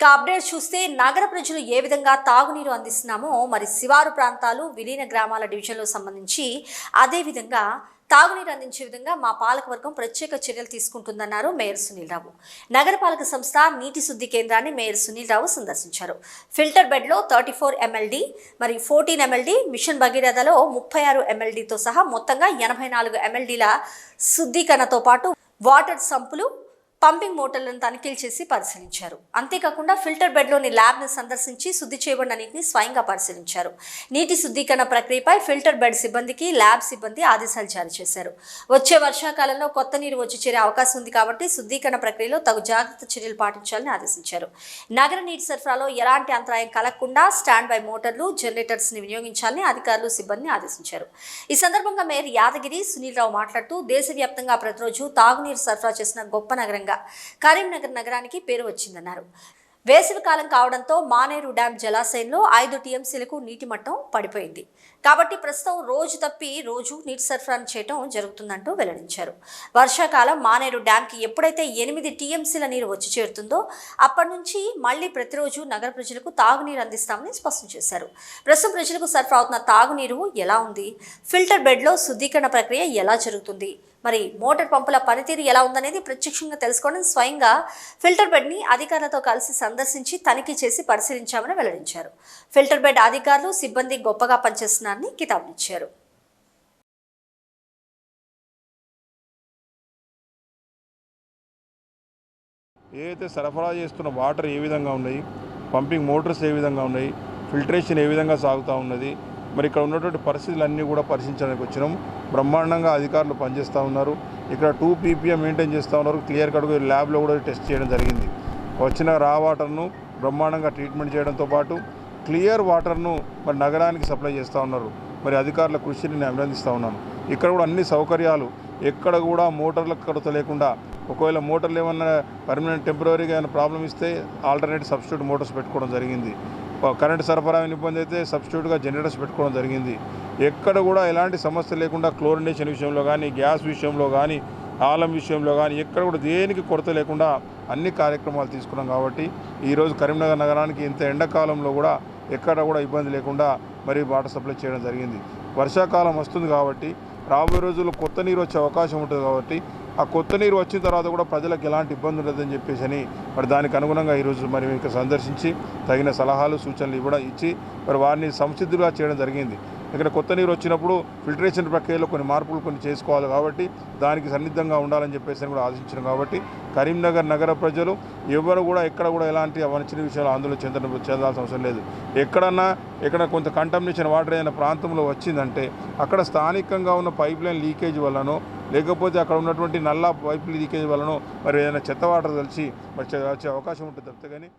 ఇక అప్డేట్ చూస్తే నగర ప్రజలు ఏ విధంగా తాగునీరు అందిస్తున్నామో మరి శివారు ప్రాంతాలు విలీన గ్రామాల డివిజన్లో సంబంధించి అదేవిధంగా తాగునీరు అందించే విధంగా మా పాలకవర్గం ప్రత్యేక చర్యలు తీసుకుంటుందన్నారు మేయర్ సునీల్ రావు నగరపాలక సంస్థ నీటి శుద్ధి కేంద్రాన్ని మేయర్ సునీల్ రావు సందర్శించారు. ఫిల్టర్ బెడ్లో థర్టీ ఫోర్ ఎమ్మెల్డీ మరి ఫోర్టీన్ ఎమ్మెల్డీ మిషన్ భగీరథలో ముప్పై ఆరు ఎమ్మెల్డీతో సహా మొత్తంగా ఎనభై నాలుగు ఎంఎల్డీల శుద్ధీకరణతో పాటు వాటర్ సంపులు పంపింగ్ మోటార్లను తనిఖీలు చేసి పరిశీలించారు. అంతేకాకుండా ఫిల్టర్ బెడ్లోని ల్యాబ్ను సందర్శించి శుద్ధి చేయబడిన నీటిని స్వయంగా పరిశీలించారు. నీటి శుద్ధీకరణ ప్రక్రియపై ఫిల్టర్ బెడ్ సిబ్బందికి ల్యాబ్ సిబ్బంది ఆదేశాలు జారీ చేశారు. వచ్చే వర్షాకాలంలో కొత్త నీరు వచ్చి చేరే అవకాశం ఉంది కాబట్టి శుద్ధీకరణ ప్రక్రియలో తగు జాగ్రత్త చర్యలు పాటించాలని ఆదేశించారు. నగర నీటి సరఫరాలో ఎలాంటి అంతరాయం కలగకుండా స్టాండ్ బై మోటార్లు జనరేటర్స్ని వినియోగించాలని అధికారులు సిబ్బందిని ఆదేశించారు. ఈ సందర్భంగా మేయర్ యాదగిరి సునీల్ రావు మాట్లాడుతూ దేశవ్యాప్తంగా ప్రతిరోజు తాగునీరు సరఫరా చేసిన గొప్ప నగరంగా కరీంనగర్ నగరానికి పేరు వచ్చిందన్నారు. వేసవికాలం కావడంతో మానేరు డ్యాం జలాశయంలో ఐదు టీఎంసీలకు నీటి మట్టం పడిపోయింది. కాబట్టి ప్రస్తుతం రోజు తప్పి రోజు నీటి సరఫరాను చేయడం జరుగుతుందంటూ వెల్లడించారు. వర్షాకాలం మానేరు డ్యాంకి ఎప్పుడైతే ఎనిమిది టీఎంసీల నీరు వచ్చి చేరుతుందో అప్పటి నుంచి మళ్ళీ ప్రతిరోజు నగర ప్రజలకు తాగునీరు అందిస్తామని స్పష్టం చేశారు. ప్రస్తుతం ప్రజలకు సరఫరా అవుతున్న తాగునీరు ఎలా ఉంది? ఫిల్టర్ బెడ్లో శుద్ధీకరణ ప్రక్రియ ఎలా జరుగుతుంది? మరి మోటార్ పంపుల పనితీరు ఎలా ఉందనేది ప్రత్యక్షంగా తెలుసుకోవడం స్వయంగా ఫిల్టర్ బెడ్ని అధికారులతో కలిసి సందర్శించి తనిఖీ చేసి పరిశీలించామని వెల్లడించారు. ఫిల్టర్ బెడ్ అధికారులు సిబ్బంది గొప్పగా పనిచేస్తున్నారని కితాబునిచ్చారు ఏదైతే సరఫరా చేస్తున్న వాటర్ ఏ విధంగా ఉన్నాయి పంపింగ్ మోటార్స్ ఏ విధంగా ఉన్నాయి ఫిల్టరేషన్ ఏ విధంగా సాగుతూ ఉన్నది మరి ఇక్కడ ఉన్నటువంటి పరిస్థితులన్నీ కూడా పరిశీలించడానికి వచ్చినాం. బ్రహ్మాండంగా అధికారులు పనిచేస్తూ ఉన్నారు. ఇక్కడ టూ పీపీఎం మెయింటైన్ చేస్తూ ఉన్నారు. క్లియర్ కట్గా ల్యాబ్లో కూడా టెస్ట్ చేయడం జరిగింది. వచ్చిన రా వాటర్ను బ్రహ్మాండంగా ట్రీట్మెంట్ చేయడంతో పాటు క్లియర్ వాటర్ను మరి నగరానికి సప్లై చేస్తూ ఉన్నారు. మరి అధికారుల కృషిని నేను అభినందిస్తూ ఉన్నాను. ఇక్కడ కూడా అన్ని సౌకర్యాలు ఎక్కడ కూడా మోటార్లకు కొరత లేకుండా ఒకవేళ మోటార్లు ఏమన్నా పర్మనెంట్ టెంపరీగా ఏమైనా ప్రాబ్లం ఇస్తే ఆల్టర్నేట్ సబ్స్టిట్యూట్ మోటార్స్ పెట్టుకోవడం జరిగింది. కరెంటు సరఫరా ఇబ్బంది అయితే సబ్స్టిట్యూట్గా జనరేటర్స్ పెట్టుకోవడం జరిగింది. ఎక్కడ కూడా ఎలాంటి సమస్య లేకుండా క్లోరినేషన్ విషయంలో కానీ గ్యాస్ విషయంలో కానీ ఆలం విషయంలో కానీ ఎక్కడ కూడా దేనికి కొరత లేకుండా అన్ని కార్యక్రమాలు తీసుకున్నాం కాబట్టి ఈరోజు కరీంనగర్ నగరానికి ఇంత ఎండాకాలంలో కూడా ఎక్కడ కూడా ఇబ్బంది లేకుండా మరి వాటర్ సప్లై చేయడం జరిగింది. వర్షాకాలం వస్తుంది కాబట్టి రాబోయే రోజుల్లో కొత్త నీరు వచ్చే అవకాశం ఉంటుంది కాబట్టి ఆ కొత్త నీరు వచ్చిన తర్వాత కూడా ప్రజలకు ఎలాంటి ఇబ్బంది ఉండదని చెప్పేసి అని మరి దానికి అనుగుణంగా ఈరోజు మరి మేము సందర్శించి తగిన సలహాలు సూచనలు ఇవ్వడం ఇచ్చి మరి వారిని సంసిద్ధులుగా చేయడం జరిగింది. ఇక్కడ కొత్త నీరు వచ్చినప్పుడు ఫిల్టరేషన్ ప్రక్రియలో కొన్ని మార్పులు కొన్ని చేసుకోవాలి కాబట్టి దానికి సన్నిద్ధంగా ఉండాలని చెప్పేసి అని కూడా ఆశించడం కాబట్టి కరీంనగర్ నగర ప్రజలు ఎవరు కూడా ఎక్కడ కూడా ఎలాంటి అవనచిన విషయాలు ఆందోళన చెందడం చెందాల్సిన అవసరం లేదు. ఎక్కడన్నా ఎక్కడ కొంత కంటామినేషన్ వాటర్ ఏదైనా ప్రాంతంలో వచ్చిందంటే అక్కడ స్థానికంగా ఉన్న పైప్ లైన్ లీకేజ్ వల్లనో లేకపోతే అక్కడ ఉన్నటువంటి నల్ల పైప్ లీకేజ్ వలన మరి ఏదైనా చెత్త వాటర్ కలిసి మరి వచ్చే అవకాశం ఉంటుంది తప్పితే కానీ